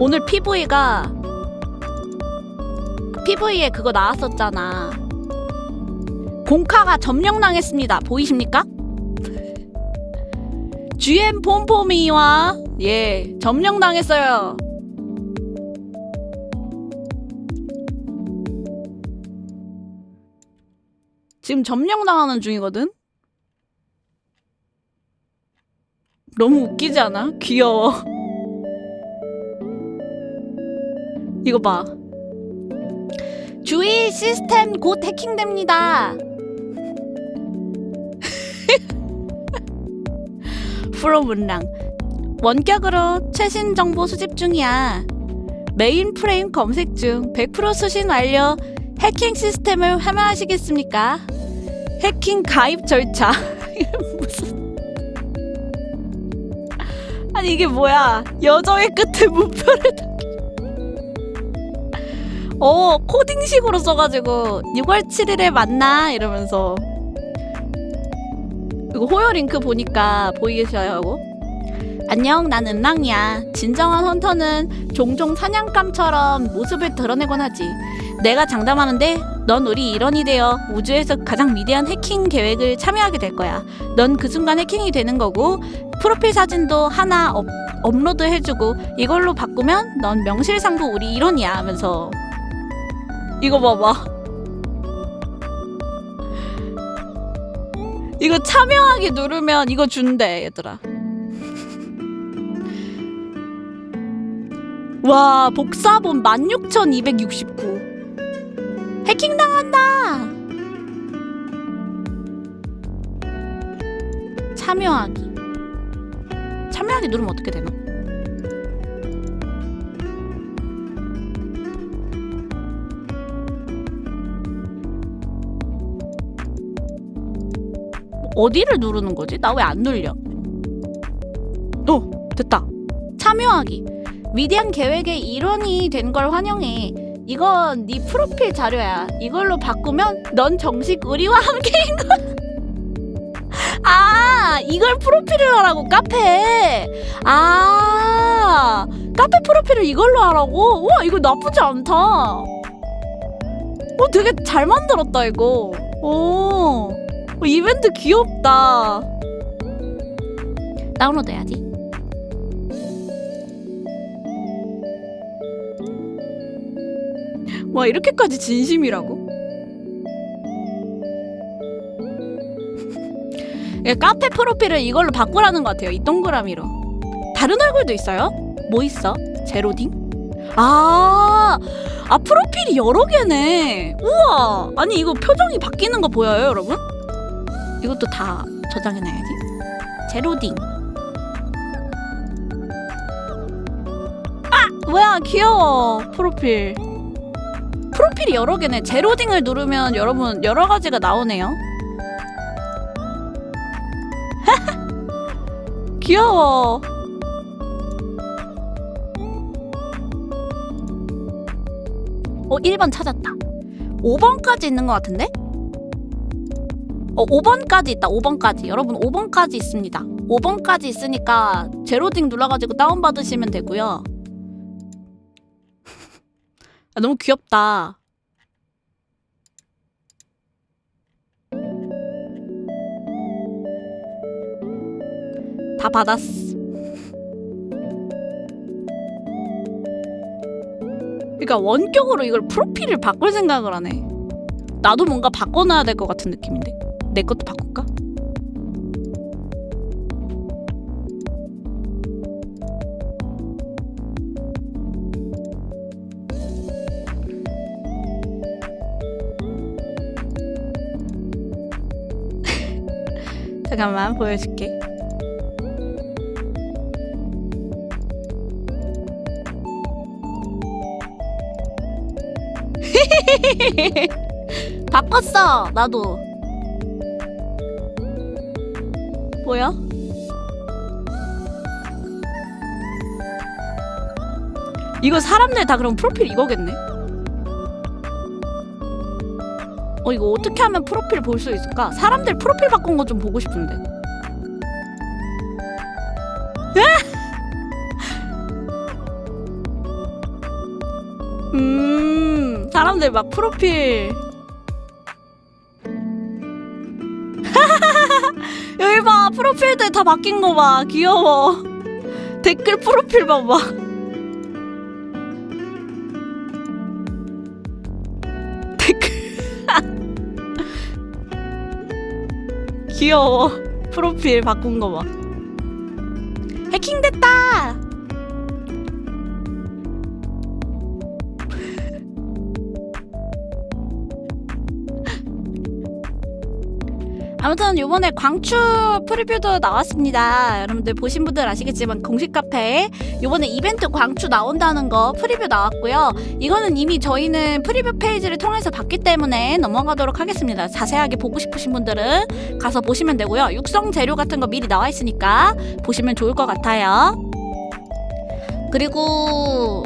오늘 PV가 PV에 그거 나왔었잖아. 공카가 점령당했습니다. 보이십니까? GM 폼포미와 예 점령당했어요. 지금 점령당하는 중이거든. 너무 웃기지 않아? 귀여워. 이거 봐. 주의 시스템 곧 해킹됩니다. 프로문랑 원격으로 최신 정보 수집 중이야. 메인 프레임 검색 중 100% 수신 완료. 해킹 시스템을 함양하시겠습니까? 해킹 가입 절차. 아니 이게 뭐야? 여정의 끝에 무표를 다- 어 코딩식으로 써가지고 6월 7일에 만나? 이러면서. 이거 호요 링크 보니까 보이겠어요 하고. 안녕 난 은랑이야. 진정한 헌터는 종종 사냥감처럼 모습을 드러내곤 하지. 내가 장담하는데 넌 우리 일원이 되어 우주에서 가장 위대한 해킹 계획을 참여하게 될 거야. 넌 그 순간 해킹이 되는 거고 프로필 사진도 하나 업, 업로드 해주고 이걸로 바꾸면 넌 명실상부 우리 일원이야 하면서 이거 봐봐. 이거 참여하기 누르면 이거 준대 얘들아. 와 복사본 16,269 해킹 당한다! 참여하기. 참여하기 누르면 어떻게 되나? 어디를 누르는 거지? 나 왜 안 눌려? 어, 됐다. 참여하기. 위대한 계획의 일원이 된 걸 환영해. 이건 네 프로필 자료야. 이걸로 바꾸면 넌 정식 우리와 함께인 거야. 아, 이걸 프로필을 하라고 카페. 아, 카페 프로필을 이걸로 하라고. 와, 이거 나쁘지 않다. 어, 되게 잘 만들었다 이거. 오. 어, 이벤트 귀엽다. 다운로드 해야지. 와 이렇게까지 진심이라고? 예, 카페 프로필을 이걸로 바꾸라는 것 같아요. 이 동그라미로. 다른 얼굴도 있어요? 뭐 있어? 제로딩? 아, 아 프로필이 여러 개네. 우와, 아니 이거 표정이 바뀌는 거 보여요, 여러분? 이것도 다 저장해놔야지. 제로딩. 아, 뭐야, 귀여워. 프로필. 프로필이 여러 개네. 제로딩을 누르면 여러분 여러 가지가 나오네요. 귀여워. 어, 1번 찾았다. 5번까지 있는 것 같은데? 어, 5번까지 있다. 5번까지. 여러분 5번까지 있습니다. 5번까지 있으니까 제로딩 눌러가지고 다운받으시면 되고요. 아, 너무 귀엽다. 다 받았어. 그러니까 원격으로 이걸 프로필을 바꿀 생각을 하네. 나도 뭔가 바꿔놔야 될 것 같은 느낌인데. 내 것도 바꿀까? 잠깐만 보여줄게. 바꿨어 나도 뭐야? 이거 사람들 다 그럼 프로필 이거겠네 어 이거 어떻게 하면 프로필 볼 수 있을까? 사람들 프로필 바꾼 거 좀 보고 싶은데 음, 사람들 막 프로필. 프로필들 다 바뀐 거 봐. 귀여워. 댓글 프로필 봐봐. 귀여워. 프로필 바꾼 거 봐. 해킹됐다! 아무튼 요번에 광추 프리뷰도 나왔습니다. 여러분들 보신 분들 아시겠지만 공식 카페에 요번에 이벤트 광추 나온다는 거 프리뷰 나왔고요. 이거는 이미 저희는 프리뷰 페이지를 통해서 봤기 때문에 넘어가도록 하겠습니다. 자세하게 보고 싶으신 분들은 가서 보시면 되고요. 육성 재료 같은 거 미리 나와 있으니까 보시면 좋을 것 같아요. 그리고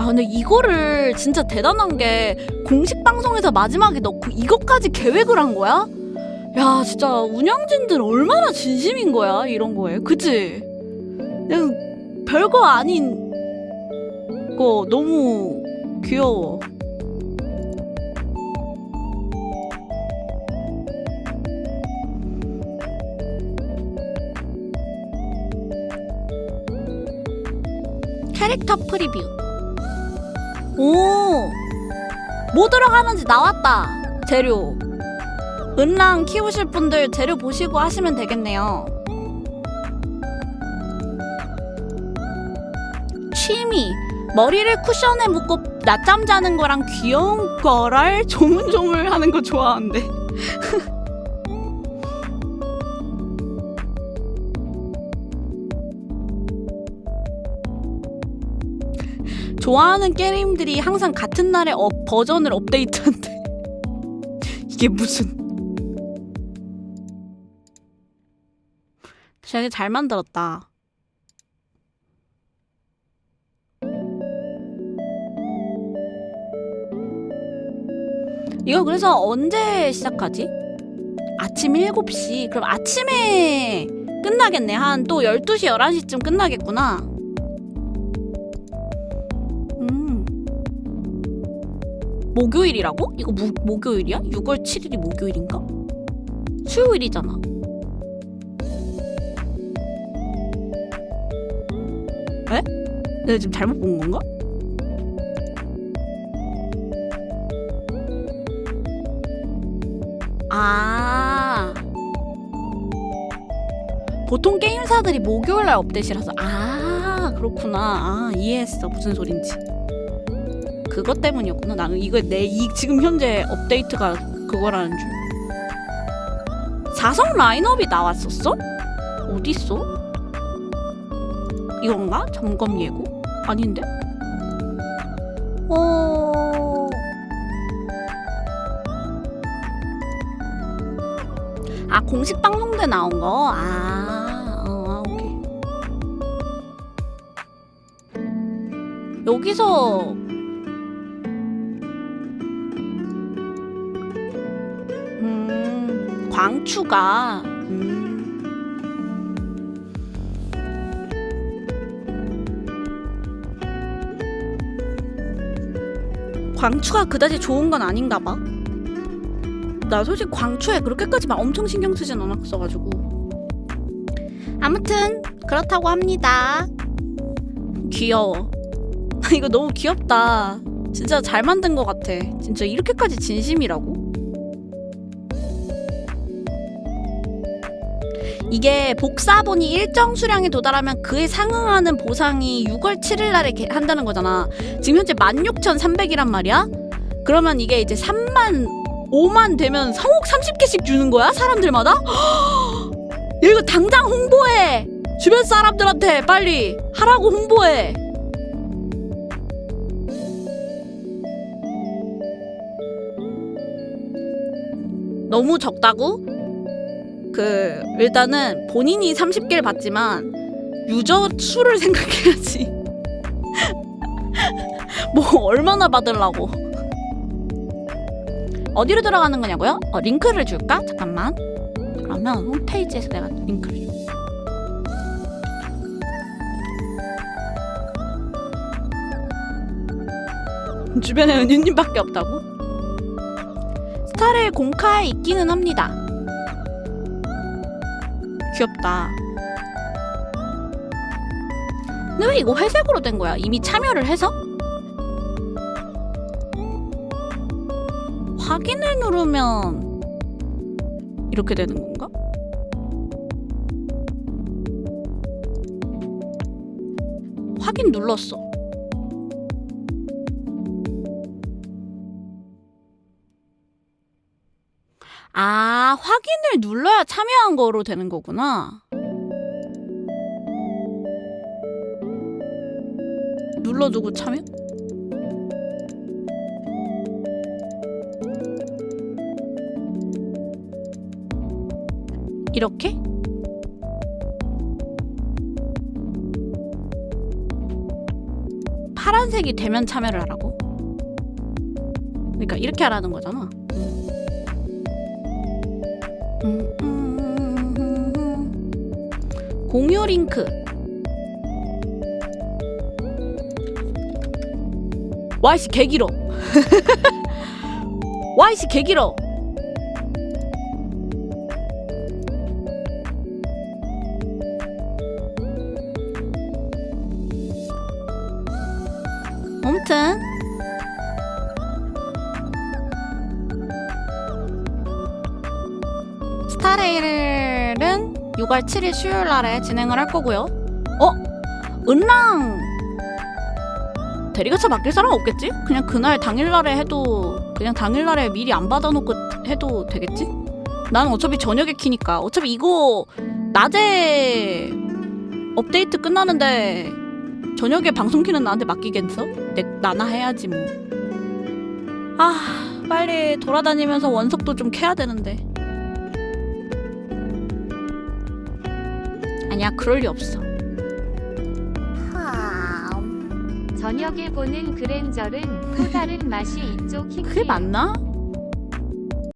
아 근데 이거를 진짜 대단한 게 공식 방송에서 마지막에 넣고 이것까지 계획을 한 거야? 야 진짜 운영진들 얼마나 진심인 거야 이런 거에 그치? 그냥 별거 아닌 거 너무 귀여워 캐릭터 프리뷰 오! 뭐 들어가는지 나왔다. 재료. 은랑 키우실 분들 재료 보시고 하시면 되겠네요. 취미. 머리를 쿠션에 묶고 낮잠 자는 거랑 귀여운 거를 조물조물 하는 거 좋아하는데. 좋아하는 게임들이 항상 같은 날에 업, 버전을 업데이트한대. 이게 무슨? 되게 잘 만들었다. 이거 그래서 언제 시작하지? 아침 7시. 그럼 아침에 끝나겠네. 한 또 12시, 11시쯤 끝나겠구나. 목요일이라고? 이거 무, 목요일이야? 6월 7일이 목요일인가? 수요일이잖아. 에? 내가 지금 잘못 본 건가? 아. 보통 게임사들이 목요일 날 업데이트라서 아 그렇구나 아 이해했어 무슨 소린지 그것 때문이었구나 나는 이거 내 이 지금 현재 업데이트가 그거라는 줄 사성 라인업이 나왔었어? 어딨어? 이건가? 점검 예고? 아닌데? 어... 아 공식 방송 때 나온 거? 아, 어, 오케이. 여기서 음. 광추가 그다지 좋은 건 아닌가 봐. 나 솔직히 광추에 그렇게까지 막 엄청 신경 쓰진 않았어가지고. 아무튼 그렇다고 합니다. 귀여워. 이거 너무 귀엽다. 진짜 잘 만든 것 같아. 진짜 이렇게까지 진심이라고? 이게 복사본이 일정 수량에 도달하면 그에 상응하는 보상이 6월 7일 날에 개- 한다는 거잖아. 지금 현재 16,300이란 말이야? 그러면 이게 이제 3만 5만 되면 성옥 30개씩 주는 거야? 사람들마다? 야, 이거 당장 홍보해! 주변 사람들한테 빨리 하라고 홍보해! 너무 적다고? 그 일단은 본인이 30개를 받지만 유저 수를 생각해야지. 뭐 얼마나 받으려고? 어디로 들어가는 거냐고요? 어, 링크를 줄까? 잠깐만. 그러면 홈페이지에서 내가 링크를 줄. 주변에 은유님밖에 없다고? 스타를 공카에 있기는 합니다. 귀엽다. 근데 왜 이거 회색으로 된 거야? 이미 참여를 해서? 확인을 누르면 이렇게 되는 건가? 확인 눌렀어. 아, 확인을 눌러야 참여한 거로 되는 거구나. 눌러두고 참여? 이렇게? 파란색이 되면 참여를 하라고? 그러니까 이렇게 하라는 거잖아. 공유 링크. 와이씨 개 길어. 와이씨 개 길어. 아무튼 스타레일은 6월 7일 수요일 날에 진행을 할 거고요. 어? 은랑 대리가차 맡길 사람 없겠지? 그냥 그날 당일날에 해도 그냥 당일날에 미리 안 받아놓고 해도 되겠지? 나는 어차피 저녁에 키니까 어차피 이거 낮에 업데이트 끝나는데 저녁에 방송 키는 나한테 맡기겠어? 내, 나나 해야지 뭐. 아, 빨리 돌아다니면서 원석도 좀 캐야 되는데. 아니야, 그럴 리 없어. 저녁에 보는 그랜저는 또 다른 맛이 킹 그게 맞나?